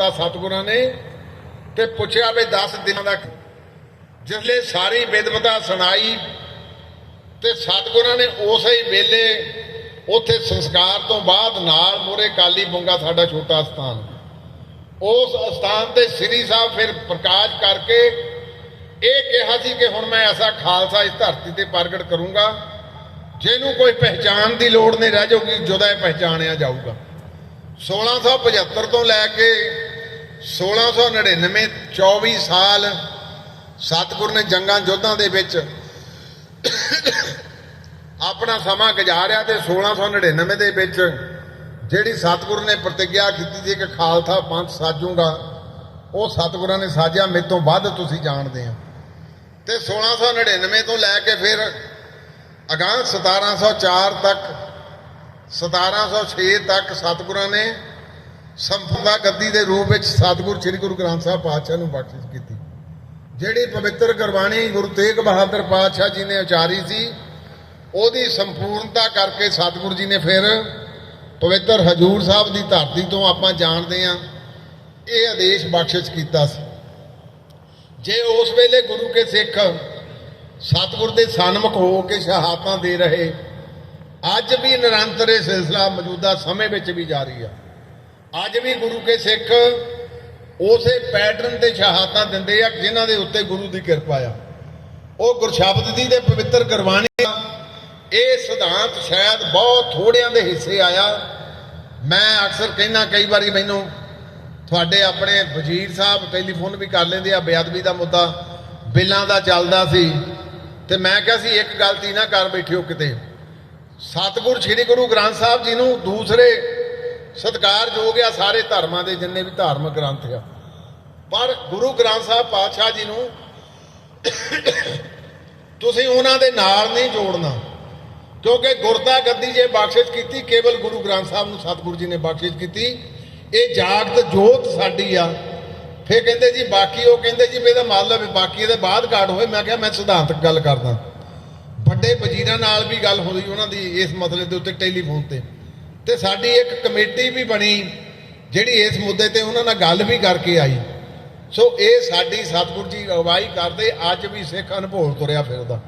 ਦਿੱਤਾ ਸਤਿਗੁਰਾਂ ਨੇ ਤੇ ਪੁੱਛਿਆ ਵੀ 10 ਦਿਨਾਂ ਦਾ ਜਿਸਲੇ ਸਾਰੀ ਵਿਦਵਤਾ ਸੁਣਾਈ ਤੇ ਸਤਿਗੁਰਾਂ ਨੇ ਉਸੇ ਹੀ ਵੇਲੇ ਉੱਥੇ ਸੰਸਕਾਰ ਤੋਂ ਬਾਅਦ ਨਾਲ ਮੋਰੇ ਕਾਲੀ ਬੁੰਗਾ ਸਾਡਾ ਛੋਟਾ ਸਥਾਨ। ਉਸ ਸਥਾਨ ਤੇ ਸ੍ਰੀ ਸਾਹਿਬ ਫਿਰ ਪ੍ਰਕਾਸ਼ ਕਰਕੇ ਇਹ ਕਿਹਾ ਸੀ ਕਿ ਹੁਣ ਮੈਂ ਐਸਾ ਖਾਲਸਾ ਇਸ ਧਰਤੀ ਤੇ ਪ੍ਰਗਟ ਕਰੂੰਗਾ, ਜਿਹਨੂੰ ਕੋਈ ਪਹਿਚਾਨ ਦੀ ਲੋੜ ਨਹੀਂ, ਰਹਿ ਜਾਊਗੀ, ਜਦੋਂ ਇਹ ਪਹਿਚਾਣਿਆ ਜਾਊਗਾ। 1675 ਤੋਂ ਲੈ ਕੇ 1699 24 ਸਾਲ ਸਤਿਗੁਰ ਨੇ ਜੰਗਾਂ ਯੁੱਧਾਂ ਦੇ ਵਿੱਚ ਆਪਣਾ ਸਮਾਂ ਗੁਜ਼ਾਰਿਆ ਤੇ 1699 ਦੇ ਵਿੱਚ ਜਿਹੜੀ ਸਤਿਗੁਰ ਨੇ ਪ੍ਰਤੀਗਿਆ ਕੀਤੀ ਸੀ ਕਿ ਖਾਲਸਾ ਪੰਥ ਸਾਜੂਗਾ, ਉਹ ਸਤਿਗੁਰਾਂ ਨੇ ਸਾਜਿਆ, ਮੇਰੇ ਤੋਂ ਵੱਧ ਤੁਸੀਂ ਜਾਣਦੇ ਆ ਤੇ 1699 ਤੋਂ ਲੈ ਕੇ ਫਿਰ ਅਗਾਂਹ 1704 ਤੱਕ 1706 ਤੱਕ ਸਤਿਗੁਰਾਂ ਨੇ ਸੰਪਦਾ ਗੱਦੀ ਦੇ ਰੂਪ ਵਿੱਚ ਸਤਿਗੁਰ ਸ੍ਰੀ ਗੁਰੂ ਗ੍ਰੰਥ ਸਾਹਿਬ ਪਾਤਸ਼ਾਹ ਨੂੰ ਬਖਸ਼ਿਸ਼ ਕੀਤੀ। ਜਿਹੜੀ ਪਵਿੱਤਰ ਗੁਰਬਾਣੀ ਗੁਰੂ ਤੇਗ ਬਹਾਦਰ ਪਾਤਸ਼ਾਹ ਜੀ ਨੇ ਉਚਾਰੀ ਸੀ, ਉਹਦੀ ਸੰਪੂਰਨਤਾ ਕਰਕੇ ਸਤਿਗੁਰੂ ਜੀ ਨੇ ਫਿਰ ਪਵਿੱਤਰ ਹਜੂਰ ਸਾਹਿਬ ਦੀ ਧਰਤੀ ਤੋਂ ਆਪਾਂ ਜਾਣਦੇ ਹਾਂ, ਇਹ ਆਦੇਸ਼ ਬਖਸ਼ਿਸ਼ ਕੀਤਾ ਸੀ। ਜੇ ਉਸ ਵੇਲੇ ਗੁਰੂ ਕੇ ਸਿੱਖ ਸਤਿਗੁਰ ਦੇ ਸਨਮੁਖ ਹੋ ਕੇ ਸ਼ਹਾਦਤਾਂ ਦੇ ਰਹੇ, ਅੱਜ ਵੀ ਨਿਰੰਤਰ ਇਹ ਸਿਲਸਿਲਾ ਮੌਜੂਦਾ ਸਮੇਂ ਵਿੱਚ ਵੀ ਜਾਰੀ ਆ। ਅੱਜ ਵੀ ਗੁਰੂ ਕੇ ਸਿੱਖ ਉਸੇ ਪੈਟਰਨ ਤੇ ਸ਼ਹਾਦਤਾਂ ਦਿੰਦੇ ਆ ਜਿਨ੍ਹਾਂ ਦੇ ਉੱਤੇ ਗੁਰੂ ਦੀ ਕਿਰਪਾ ਆ। ਉਹ ਗੁਰਸ਼ਬਦ ਜੀ ਦੇ ਪਵਿੱਤਰ ਗੁਰਬਾਣੀ ਦਾ ਇਹ ਸਿਧਾਂਤ ਸ਼ਾਇਦ ਬਹੁਤ ਥੋੜਿਆਂ ਦੇ ਹਿੱਸੇ ਆਇਆ। ਮੈਂ ਅਕਸਰ ਕਹਿੰਦਾ, ਕਈ ਵਾਰੀ ਮੈਨੂੰ ਤੁਹਾਡੇ ਆਪਣੇ ਵਜ਼ੀਰ ਸਾਹਿਬ ਟੈਲੀਫੋਨ ਵੀ ਕਰ ਲੈਂਦੇ ਆ, ਬੇਅਦਬੀ ਦਾ ਮੁੱਦਾ, ਬਿੱਲਾਂ ਦਾ ਚੱਲਦਾ ਸੀ। ਤੇ ਮੈਂ ਕਿਹਾ ਸੀ, ਇੱਕ ਗਲਤੀ ਨਾ ਕਰ ਬੈਠਿਓ ਕਿਤੇ। ਸਤਿਗੁਰ ਸ੍ਰੀ ਗੁਰੂ ਗ੍ਰੰਥ ਸਾਹਿਬ ਜੀ ਨੂੰ ਦੂਸਰੇ ਸਤਿਕਾਰਯੋਗ ਆ ਸਾਰੇ ਧਰਮਾਂ ਦੇ ਜਿੰਨੇ ਵੀ ਧਾਰਮਿਕ ਗ੍ਰੰਥ ਆ। ਪਰ ਗੁਰੂ ਗ੍ਰੰਥ ਸਾਹਿਬ ਪਾਤਸ਼ਾਹ ਜੀ ਨੂੰ ਤੁਸੀਂ ਉਹਨਾਂ ਦੇ ਨਾਲ ਨਹੀਂ ਜੋੜਨਾ। ਕਿਉਂਕਿ ਗੁਰਦਾ ਗੱਦੀ ਜੇ ਬਖਸ਼ਿਸ਼ ਕੀਤੀ, ਕੇਵਲ ਗੁਰੂ ਗ੍ਰੰਥ ਸਾਹਿਬ ਨੂੰ ਸਤਿਗੁਰੂ ਜੀ ਨੇ ਬਖਸ਼ਿਸ਼ ਕੀਤੀ। ਇਹ ਜਾਗਤ ਜੋਤ ਸਾਡੀ ਆ। ਫੇਰ ਕਹਿੰਦੇ ਜੀ ਬਾਕੀ, ਉਹ ਕਹਿੰਦੇ ਜੀ ਵੀ ਇਹਦਾ ਮਤਲਬ ਬਾਕੀ ਇਹਦੇ ਬਾਅਦ ਕਾਟ ਹੋਏ। ਮੈਂ ਕਿਹਾ ਮੈਂ ਸਿਧਾਂਤਕ ਗੱਲ ਕਰਦਾ। ਵੱਡੇ ਵਜ਼ੀਰਾਂ ਨਾਲ ਵੀ ਗੱਲ ਹੋਈ ਉਹਨਾਂ ਦੀ ਇਸ ਮਸਲੇ ਦੇ ਉੱਤੇ ਟੈਲੀਫੋਨ ਤੇ। ਤੇ ਸਾਡੀ ਇੱਕ ਕਮੇਟੀ ਵੀ ਬਣੀ, ਜਿਹੜੀ ਇਸ ਮੁੱਦੇ ਤੇ ਉਹਨਾਂ ਨਾਲ ਗੱਲ ਵੀ ਕਰਕੇ ਆਈ। ਸੋ ਇਹ ਸਾਡੀ ਸਤਿਗੁਰੂ ਜੀ ਅਗਵਾਈ ਕਰਦੇ, ਅੱਜ ਵੀ ਸਿੱਖ ਅਨਭੋਲ ਤੁਰਿਆ ਫਿਰਦਾ।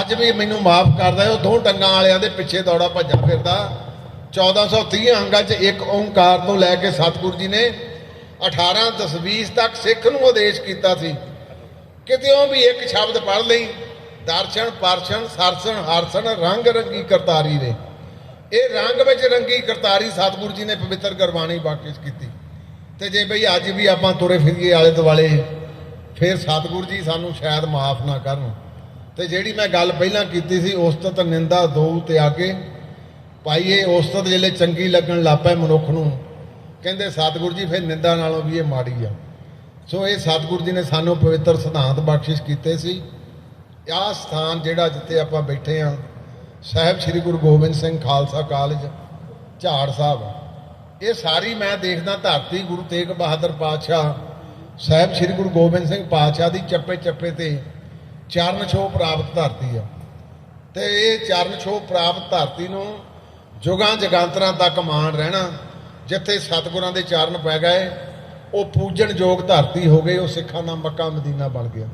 ਅੱਜ ਵੀ ਮੈਨੂੰ ਮਾਫ ਕਰਦਾ, ਉਹ ਦੋ ਟੰਗਾਂ ਵਾਲਿਆਂ ਦੇ ਪਿੱਛੇ ਦੌੜਾ ਭੱਜਾ ਫਿਰਦਾ। 1430 ਅੰਗਾਂ 'ਚ ਇੱਕ ਓੰਕਾਰ ਤੋਂ ਲੈ ਕੇ ਸਤਿਗੁਰੂ ਜੀ ਨੇ 18 ਦਸਵੀਸ ਤੱਕ ਸਿੱਖ ਨੂੰ ਆਦੇਸ਼ ਕੀਤਾ ਸੀ। ਕਿਤੇੋਂ ਵੀ ਇੱਕ ਸ਼ਬਦ ਪੜ੍ਹ ਲਈ, ਦਰਸ਼ਨ, ਪਰਸ਼ਨ, ਸਰਸਣ, ਹਰਸਣ, ਰੰਗ ਰੰਗੀ ਕਰਤਾਰੀ ਦੇ। ਇਹ ਰੰਗ ਵਿੱਚ ਰੰਗੀ ਕਰਤਾਰੀ ਸਤਿਗੁਰੂ ਜੀ ਨੇ ਪਵਿੱਤਰ ਗੁਰਬਾਣੀ ਬਖਸ਼ਿਸ਼ ਕੀਤੀ। ਤੇ ਜੇ ਬਈ ਅੱਜ ਵੀ ਆਪਾਂ ਤੁਰੇ ਫਿਰੀਏ ਆਲੇ ਦੁਆਲੇ, ਫਿਰ ਸਤਿਗੁਰੂ ਜੀ ਸਾਨੂੰ ਸ਼ਾਇਦ ਮਾਫ ਨਾ ਕਰਨ। ਤੇ ਜਿਹੜੀ ਮੈਂ ਗੱਲ ਪਹਿਲਾਂ ਕੀਤੀ ਸੀ, ਉਸਤਤ ਨਿੰਦਾ ਦੋ ਤਿਆਗੇ ਇਹ ਉਸਤਤ ਜਿਹੜੇ ਚੰਗੀ ਲੱਗਣ ਲੱਪੈ ਮਨੁੱਖ ਨੂੰ। ਕਹਿੰਦੇ ਸਤਿਗੁਰੂ ਜੀ, ਫਿਰ ਨਿੰਦਾ ਨਾਲੋਂ ਵੀ ਇਹ ਮਾੜੀ ਆ। ਸੋ ਇਹ ਸਤਿਗੁਰੂ ਜੀ ਨੇ ਸਾਨੂੰ ਪਵਿੱਤਰ ਸਿਧਾਂਤ ਬਖਸ਼ਿਸ਼ ਕੀਤੇ ਸੀ। ਆਹ ਸਥਾਨ ਜਿਹੜਾ ਜਿੱਥੇ ਆਪਾਂ ਬੈਠੇ ਆ ਸਾਹਿਬ ਸ੍ਰੀ ਗੁਰੂ ਗੋਬਿੰਦ ਸਿੰਘ ਖਾਲਸਾ ਕਾਲਜ, ਝਾੜ ਸਾਹਿਬ। ਇਹ ਸਾਰੀ ਮੈਂ ਦੇਖਦਾ ਧਰਤੀ ਗੁਰੂ ਤੇਗ ਬਹਾਦਰ ਪਾਤਸ਼ਾਹ, ਸਾਹਿਬ ਸ੍ਰੀ ਗੁਰੂ ਗੋਬਿੰਦ ਸਿੰਘ ਪਾਤਸ਼ਾਹ ਦੀ ਚੱਪੇ ਚੱਪੇ ਤੇ ਚਰਨ ਛੋਹ ਪ੍ਰਾਪਤ ਧਰਤੀ ਆ। ਤੇ ਇਹ ਚਰਨ ਛੋਹ ਪ੍ਰਾਪਤ ਧਰਤੀ ਨੂੰ ਜੁਗਾਂ ਜਗਾਂਤਰਾਂ ਤੱਕ ਮਾਣ ਰਹਿਣਾ, ਜਿੱਥੇ ਸਤਿਗੁਰਾਂ ਦੇ ਚਰਨ ਪੈ ਗਏ, ਉਹ ਪੂਜਣ ਯੋਗ ਧਰਤੀ ਹੋ ਗਈ, ਉਹ ਸਿੱਖਾਂ ਦਾ ਮੱਕਾ ਮਦੀਨਾ ਬਣ ਗਿਆ।